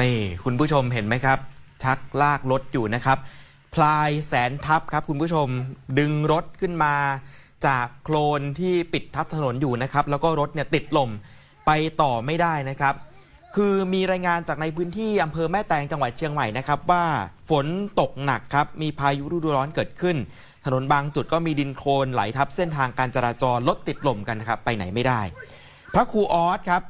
นี่คุณผู้ชมเห็นไหมครับ ชักลากรถอยู่นะครับ พลายแสนทับครับคุณผู้ชมดึงรถขึ้นมาจากโคลนที่ปิดทับถนนอยู่นะครับ แล้วก็รถเนี่ยติดลมไปต่อไม่ได้นะครับ คือมีรายงานจากในพื้นที่อำเภอแม่แตงจังหวัดเชียงใหม่นะครับ ว่าฝนตกหนักครับ มีพายุฤดูร้อนเกิดขึ้น ถนนบางจุดก็มีดินโคลนไหลทับเส้นทางการจราจรรถติดลมกันครับไปไหนไม่ได้ พระครูออสครับ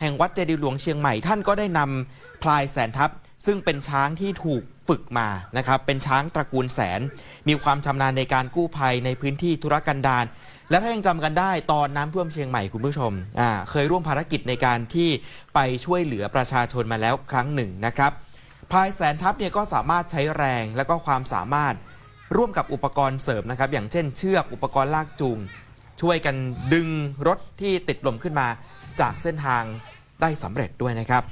แห่งวัดเจดีย์หลวงเชียงใหม่ท่านก็ได้นำพลายแสนทัพซึ่งเป็นช้างที่ถูกฝึกมานะครับ เป็นช้างตระกูลแสน มีความชำนาญในการกู้ภัยในพื้นที่ธุรกันดารและถ้ายังจำกันได้ตอนน้ำท่วมเชียงใหม่คุณผู้ชมเคยร่วมภารกิจในการที่ไปช่วยเหลือประชาชนมาแล้วครั้งหนึ่งนะครับพลายแสนทัพเนี่ยก็สามารถใช้แรงและก็ความสามารถร่วมกับอุปกรณ์เสริมนะครับ อย่างเช่นเชือกอุปกรณ์ลากจูง ช่วยกันดึงรถที่ติดลมขึ้นมาจากเส้นทางได้สำเร็จด้วยนะครับ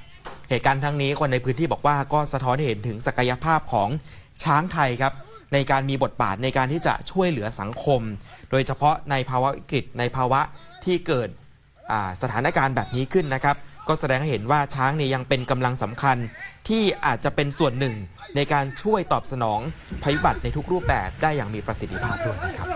เหตุการณ์ทั้งนี้คนในพื้นที่บอกว่าก็สะท้อนให้เห็นถึงศักยภาพของช้างไทยครับ ในการมีบทบาทในการที่จะช่วยเหลือสังคม โดยเฉพาะในภาวะวิกฤตในภาวะที่เกิดสถานการณ์แบบนี้ขึ้นนะครับ ก็แสดงให้เห็นว่าช้างเนี่ยยังเป็นกำลังสำคัญที่อาจจะเป็นส่วนหนึ่งในการช่วยตอบสนองภัยพิบัติในทุกรูปแบบได้อย่างมีประสิทธิภาพด้วยนะครับ